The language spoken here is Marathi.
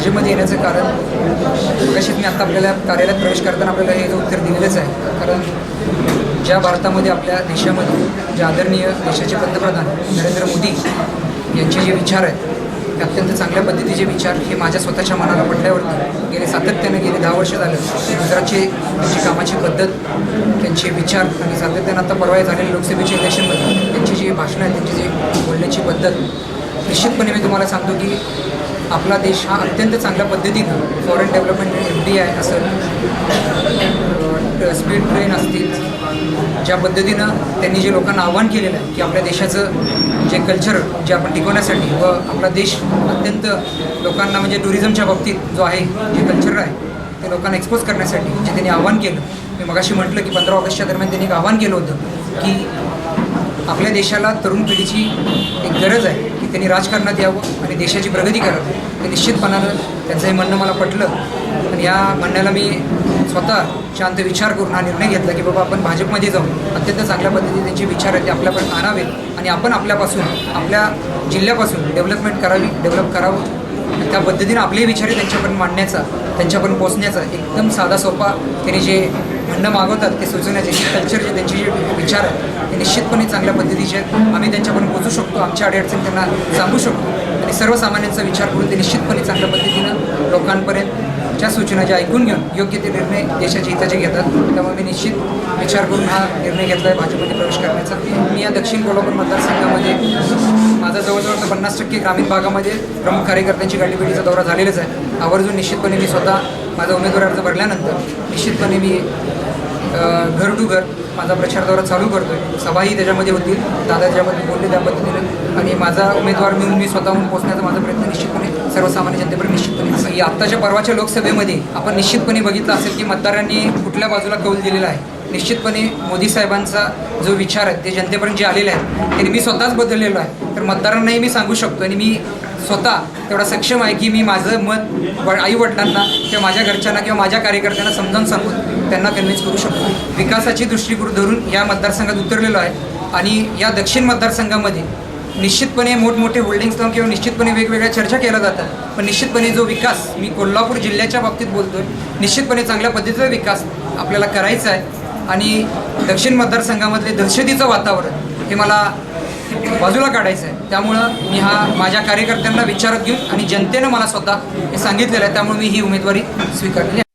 भाजपमध्ये येण्याचं कारण कशीच मी आता आपल्याला कार्यालयात प्रवेश करताना आपल्याला हे उत्तर दिलेलंच आहे. कारण ज्या भारतामध्ये आपल्या देशामध्ये जे आदरणीय देशाचे पंतप्रधान नरेंद्र मोदी यांचे जे विचार आहेत ते अत्यंत चांगल्या पद्धतीचे विचार हे माझ्या स्वतःच्या मनाला पडल्यावरती गेले सातत्याने गेले दहा वर्ष झालं गुजरातचे त्यांची कामाची पद्धत त्यांचे विचार आणि सातत्यानं आता परवा झालेले लोकसभेच्या इलेक्शनमध्ये त्यांची जी भाषणं आहेत त्यांची जी बोलण्याची पद्धत निश्चितपणे मी तुम्हाला सांगतो की आपला देश हा अत्यंत चांगल्या पद्धतीनं foreign development F D I असं स्पीड ट्रेन असतील ज्या पद्धतीनं त्यांनी जे लोकांना आव्हान केलेलं आहे की आपल्या देशाचं जे कल्चर जे आपण टिकवण्यासाठी व आपला देश अत्यंत लोकांना म्हणजे टुरिझमच्या बाबतीत जो आहे जे कल्चर आहे ते लोकांना एक्सपोज करण्यासाठी जे त्यांनी आव्हान केलं. मी मगाशी म्हटलं की पंधरा ऑगस्टच्या दरम्यान त्यांनी एक आव्हान केलं होतं की आपल्या देशाला तरुण पिढीची एक गरज आहे. त्यांनी राजकारणात यावं आणि देशाची प्रगती करावी. ते निश्चितपणानं त्यांचं हे म्हणणं मला पटलं. आणि या म्हणण्याला मी स्वतः शांत विचार करून हा निर्णय घेतला की बाबा आपण भाजपमध्ये जाऊन अत्यंत चांगल्या पद्धतीने त्यांचे विचार आहेत ते आपल्यापर्यंत आणावेत आणि आपण आपल्यापासून आपल्या जिल्ह्यापासून डेव्हलपमेंट करावी डेव्हलप करावं. आणि त्या पद्धतीनं आपलेही विचार आहे त्यांच्यापर्यंत मांडण्याचा त्यांच्यापर्यंत पोचण्याचा एकदम साधा सोपा त्यांनी जे म्हणणं मागवतात ते सुचवण्याचे कल्चर जे त्यांचे जे विचार आहेत ते निश्चितपणे चांगल्या पद्धतीचे आहेत. आम्ही त्यांच्यापर्यंत पोचू शकतो आमच्या अडीअडचणी त्यांना सांगू शकतो. आणि सर्वसामान्यांचा विचार करून ते निश्चितपणे चांगल्या पद्धतीनं लोकांपर्यंत ज्या सूचना ज्या ऐकून घेऊन योग्य ते निर्णय देशाच्या हिताचे घेतात. त्यामुळे मी निश्चित विचार करून हा निर्णय घेतला आहे भाजपमध्ये प्रवेश करण्याचा. मी या दक्षिण कोल्हापूर मतदारसंघामध्ये माझा जवळजवळ तर पन्नास टक्के ग्रामीण भागामध्ये प्रमुख कार्यकर्त्यांची गाठीभेटीचा दौरा झालेलाच आहे. आवर्जून निश्चितपणे मी स्वतः माझा उमेदवार अर्ज भरल्यानंतर निश्चितपणे मी घर टू घर माझा प्रचार दौरा चालू करतो आहे सभाही त्याच्यामध्ये होतील दादा ज्यामध्ये बोलले त्या पद्धतीने. आणि माझा उमेदवार मिळून मी स्वतःहून पोहोचण्याचा माझा प्रयत्न निश्चितपणे सर्वसामान्य जनतेपर्यंत निश्चितपणे. या आत्ताच्या परवाच्या लोकसभेमध्ये आपण निश्चितपणे बघितलं असेल की मतदारांनी कुठल्या बाजूला कौल दिलेला आहे. निश्चितपणे मोदी साहेबांचा जो विचार आहे ते जनतेपर्यंत जे आलेले आहेत त्यांनी मी स्वतःच बदललेलो आहे. तर मतदारांनाही मी सांगू शकतो आणि मी स्वतः तेवढा सक्षम आहे की मी माझं मत व आई वडिलांना किंवा माझ्या घरच्यांना किंवा माझ्या कार्यकर्त्यांना समजावून सांगून त्यांना कन्व्हिन्स करू शकतो. विकासाची दृष्टिकोन धरून या मतदारसंघात उतरलेलो आहे आणि या दक्षिण मतदारसंघामध्ये निश्चितपणे मोठमोठे होल्डिंग्स लावून किंवा निश्चितपणे वेगवेगळ्या चर्चा केल्या जातात. पण निश्चितपणे जो विकास मी कोल्हापूर जिल्ह्याच्या बाबतीत बोलतोय निश्चितपणे चांगल्या पद्धतीचा विकास आपल्याला करायचा आहे. आणि दक्षिण मतदारसंघामधले दहशतीचं वातावरण हे मला बाजूला काढायचं आहे त्यामुळं मी हा माझ्या कार्यकर्त्यांना विचारात घेऊन आणि जनतेनं मला स्वतः हे सांगितलेलं आहे त्यामुळे मी ही उमेदवारी स्वीकारली